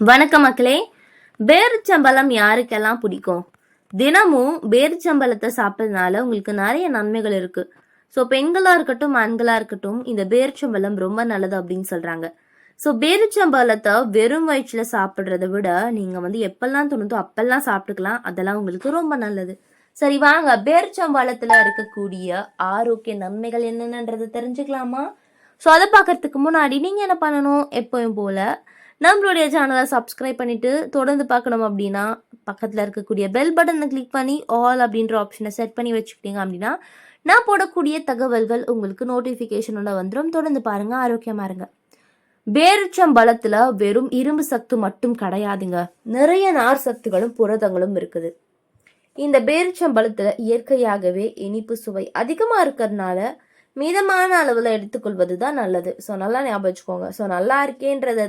வணக்கம் மக்களே. பேரிச்சம்பழம் யாருக்கெல்லாம் பிடிக்கும்? தினமும் பேரிச்சம்பழத்தை சாப்பிட்றதுனால உங்களுக்கு நிறைய நன்மைகள் இருக்கு. ஸோ பெண்களாக இருக்கட்டும் ஆண்களாக இருக்கட்டும் இந்த பேரிச்சம்பழம் ரொம்ப நல்லது அப்படின்னு சொல்றாங்க. ஸோ பேரிச்சம்பழத்தை வெறும் வயிற்றில் சாப்பிட்றத விட நீங்கள் வந்து எப்பெல்லாம் தோணுதோ அப்பெல்லாம் சாப்பிட்டுக்கலாம். அதெல்லாம் உங்களுக்கு ரொம்ப நல்லது. சரி வாங்க. பேரிச்சம்பழத்தில் இருக்கக்கூடிய ஆரோக்கிய நன்மைகள் என்னென்னன்றதை தெரிஞ்சுக்கலாமா? ஸோ அதை பார்க்கறதுக்கு முன்னாடி நீங்கள் என்ன பண்ணணும்? எப்பவும் போல் நம்மளுடைய சேனலை சப்ஸ்கிரைப் பண்ணிவிட்டு தொடர்ந்து பார்க்கணும் அப்படின்னா பக்கத்தில் இருக்கக்கூடிய பெல் பட்டனை கிளிக் பண்ணி ஆல் அப்படின்ற ஆப்ஷனை செட் பண்ணி வச்சுக்கிட்டீங்க அப்படின்னா நான் போடக்கூடிய தகவல்கள் உங்களுக்கு நோட்டிஃபிகேஷனோட வந்துடும் தொடர்ந்து பாருங்கள் ஆரோக்கியமாக இருங்க. பேரிச்சம்பழத்துல வெறும் இரும்பு சத்து மட்டும் கிடையாதுங்க. நிறைய நார் சத்துகளும் புரதங்களும் இருக்குது. இந்த பேரிச்சம்பழத்துல இயற்கையாகவே இனிப்பு சுவை அதிகமாக இருக்கிறதுனால மிதமான அளவில் எடுத்துக்கொள்வது தான் நல்லது. ஸோ நல்லா ஞாபகம் வச்சுக்கோங்க. ஸோ நல்லா இருக்கேன்றதை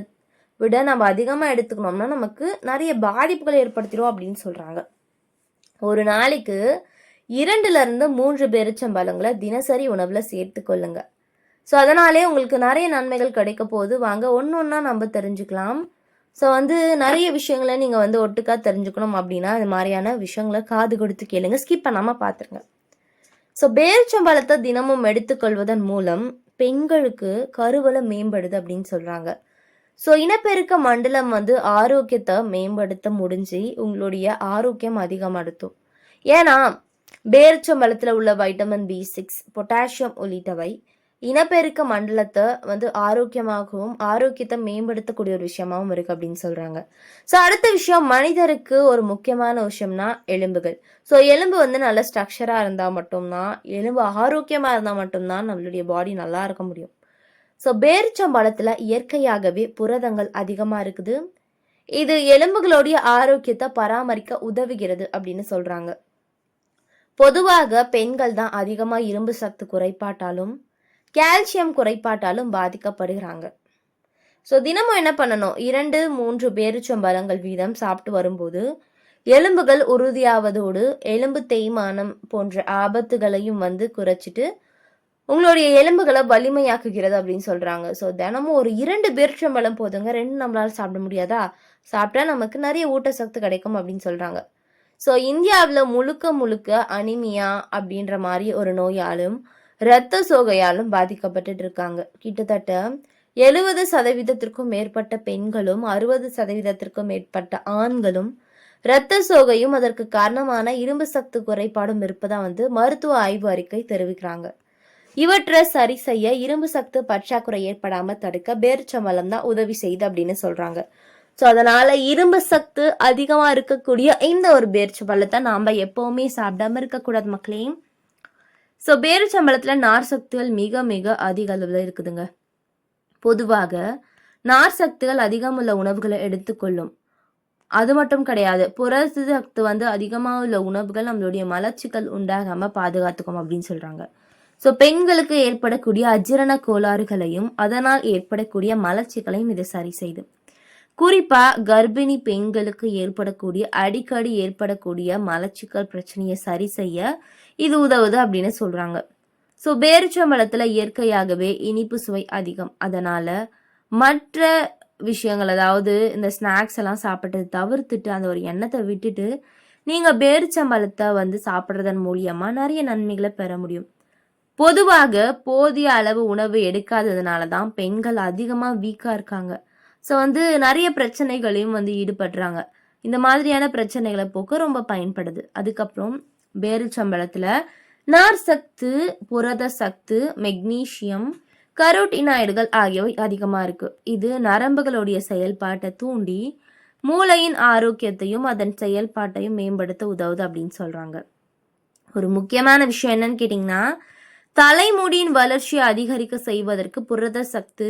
விட நம்ம அதிகமாக எடுத்துக்கணும்னா நமக்கு நிறைய பாதிப்புகளை ஏற்படுத்திடும் அப்படின்னு சொல்கிறாங்க ஒரு நாளைக்கு இரண்டுலேருந்து மூன்று பேரிச்சம்பழங்களை தினசரி உணவில் சேர்த்து கொள்ளுங்க. ஸோ அதனாலே உங்களுக்கு நிறைய நன்மைகள் கிடைக்க போகுது. வாங்க ஒன்று ஒன்றா நம்ம தெரிஞ்சுக்கலாம். ஸோ வந்து நிறைய விஷயங்களை நீங்கள் வந்து ஒட்டுக்காக தெரிஞ்சுக்கணும் அப்படின்னா இந்த மாதிரியான விஷயங்களை காது கொடுத்து கேளுங்க. ஸ்கிப் பண்ணாமல் பார்த்துருங்க ஸோ பேரிச்சம்பழத்தை தினமும் எடுத்துக்கொள்வதன் மூலம் பெண்களுக்கு கருவலை மேம்படுது அப்படின்னு சொல்கிறாங்க ஸோ இனப்பெருக்க மண்டலம் வந்து ஆரோக்கியத்தை மேம்படுத்த முடிஞ்சு உங்களுடைய ஆரோக்கியம் அதிகப்படுத்தும் ஏன்னா பேரிச்சம்பழத்தில் உள்ள வைட்டமின் பி சிக்ஸ் பொட்டாசியம் உள்ளிட்டவை இனப்பெருக்க மண்டலத்தை வந்து ஆரோக்கியமாகவும் ஆரோக்கியத்தை மேம்படுத்தக்கூடிய ஒரு விஷயமாகவும் இருக்கு அப்படின்னு சொல்றாங்க. ஸோ அடுத்த விஷயம் மனிதருக்கு ஒரு முக்கியமான விஷயம்னா எலும்புகள். ஸோ எலும்பு வந்து நல்ல ஸ்ட்ரக்சராக இருந்தால் மட்டும்தான் எலும்பு ஆரோக்கியமாக இருந்தால் மட்டும்தான் நம்மளுடைய பாடி நல்லா இருக்க முடியும். ஸோ பேரிச்சம்பழத்தில் இயற்கையாகவே புரதங்கள் அதிகமாக இருக்குது. இது எலும்புகளுடைய ஆரோக்கியத்தை பராமரிக்க உதவுகிறது அப்படின்னு சொல்கிறாங்க பொதுவாக பெண்கள் தான் அதிகமாக இரும்பு சத்து குறைபாட்டாலும் கால்சியம் குறைபாட்டாலும் பாதிக்கப்படுகிறாங்க. ஸோ தினமும் என்ன பண்ணணும்? இரண்டு மூன்று பேரிச்சம்பழங்கள் வீதம் சாப்பிட்டு வரும்போது எலும்புகள் உறுதியாவதோடு எலும்பு தேய்மானம் போன்ற ஆபத்துகளையும் வந்து குறைச்சிட்டு உங்களுடைய எலும்புகளை வலிமையாக்குகிறது அப்படின்னு சொல்றாங்க. ஸோ தினமும் ஒரு இரண்டு பேரிச்சம்பழம் போதுங்க. ரெண்டு நம்மளால் சாப்பிட முடியாதா? சாப்பிட்டா நமக்கு நிறைய ஊட்டச்சத்து கிடைக்கும் அப்படின்னு சொல்றாங்க. ஸோ இந்தியாவில் முழுக்க முழுக்க அனிமியா அப்படின்ற மாதிரி ஒரு நோயாலும் இரத்த சோகையாலும் பாதிக்கப்பட்டுட்டு இருக்காங்க. கிட்டத்தட்ட எழுபது சதவீதத்திற்கும் மேற்பட்ட பெண்களும் அறுபது சதவீதத்திற்கும் மேற்பட்ட ஆண்களும் இரத்த சோகையும் அதற்கு காரணமான இரும்பு சத்து குறைபாடும் இருப்பதா வந்து மருத்துவ ஆய்வு அறிக்கை தெரிவிக்கிறாங்க. இவற்றை சரி செய்ய இரும்பு சத்து பற்றாக்குறை ஏற்படாம தடுக்க பேரிச்சம்பழம் தான் உதவி செய்யுது அப்படின்னு சொல்றாங்க. ஸோ அதனால இரும்பு சத்து அதிகமா இருக்கக்கூடிய இந்த ஒரு பேரிச்சம்பழத்தை நாம எப்பவுமே சாப்பிடாம இருக்கக்கூடாது மக்களே. ஸோ பேரிச்சம்பழத்துல நார் சத்துகள் மிக மிக அதிக அளவில் இருக்குதுங்க. பொதுவாக நார் சத்துகள் அதிகம் உள்ள உணவுகளை எடுத்துக்கொள்ளும். அது மட்டும் கிடையாது புரசு சத்து வந்து அதிகமாக உள்ள உணவுகள் நம்மளுடைய மலர்ச்சிகள் உண்டாகாம பாதுகாத்துக்கும் அப்படின்னு சொல்றாங்க. ஸோ பெண்களுக்கு ஏற்படக்கூடிய அஜீரண கோளாறுகளையும் அதனால் ஏற்படக்கூடிய மலர்ச்சிகளையும் இது சரி செய்து. குறிப்பா கர்ப்பிணி பெண்களுக்கு ஏற்படக்கூடிய அடிக்கடி ஏற்படக்கூடிய மலச்சிக்கல் பிரச்சனையை சரி செய்ய இது உதவுது அப்படின்னு சொல்றாங்க. ஸோ பேரிச்சம்பழத்துல இயற்கையாகவே இனிப்பு சுவை அதிகம். அதனால் மற்ற விஷயங்கள் அதாவது இந்த ஸ்நாக்ஸ் எல்லாம் சாப்பிட்றதை தவிர்த்துட்டு அந்த ஒரு எண்ணத்தை விட்டுட்டு நீங்கள் பேரிச்சம்பழத்தை வந்து சாப்பிட்றதன் மூலியமாக நிறைய நன்மைகளை பெற முடியும். பொதுவாக போதிய அளவு உணவு எடுக்காததுனால தான் பெண்கள் அதிகமாக வீக்காக இருக்காங்க. ஸோ வந்து நிறைய பிரச்சனைகளையும் வந்து ஈடுபடுறாங்க. இந்த மாதிரியான பிரச்சனைகளை போக்க ரொம்ப பயன்படுது. அதுக்கப்புறம் பேரிச்சம்பழத்தில் நார் சத்து புரத சத்து மெக்னீசியம் கரோட்டினாய்டுகள் ஆகியவை அதிகமாக இருக்கு. இது நரம்புகளுடைய செயல்பாட்டை தூண்டி மூளையின் ஆரோக்கியத்தையும் அதன் செயல்பாட்டையும் மேம்படுத்த உதவுது அப்படின்னு சொல்கிறாங்க ஒரு முக்கியமான விஷயம் என்னன்னு கேட்டிங்கன்னா தலைமுடியின் வளர்ச்சியை அதிகரிக்க செய்வதற்கு புரத சத்து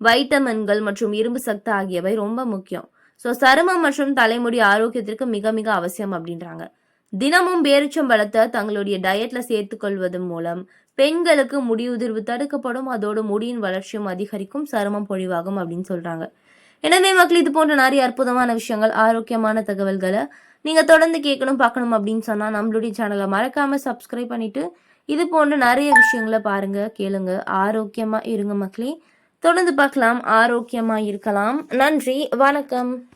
வைட்டமின்கள் மற்றும் இரும்பு சத்து ஆகியவை ரொம்ப முக்கியம். ஸோ சருமம் மற்றும் தலைமுடி ஆரோக்கியத்திற்கு மிக மிக அவசியம் அப்படின்றாங்க. தினமும் பேரிச்சம்பழத்தை தங்களுடைய டயட்ல சேர்த்துக்கொள்வதன் மூலம் பெண்களுக்கு முடி உதிர்வு தடுக்கப்படும். அதோடு முடியின் வளர்ச்சியும் அதிகரிக்கும் சருமம் பொழிவாகும் அப்படின்னு சொல்றாங்க. எனவே மக்கள் இது போன்ற நிறைய அற்புதமான விஷயங்கள் ஆரோக்கியமான தகவல்களை நீங்க தொடர்ந்து கேட்கணும் பார்க்கணும் அப்படின்னு சொன்னா நம்மளுடைய சேனலை மறக்காம சப்ஸ்கிரைப் பண்ணிட்டு இது போன்ற நிறைய விஷயங்களை பாருங்க கேளுங்க. ஆரோக்கியமா இருங்க மக்களே. தொடர்ந்து பார்க்கலாம். ஆரோக்கியமாக இருக்கலாம். நன்றி. வணக்கம்.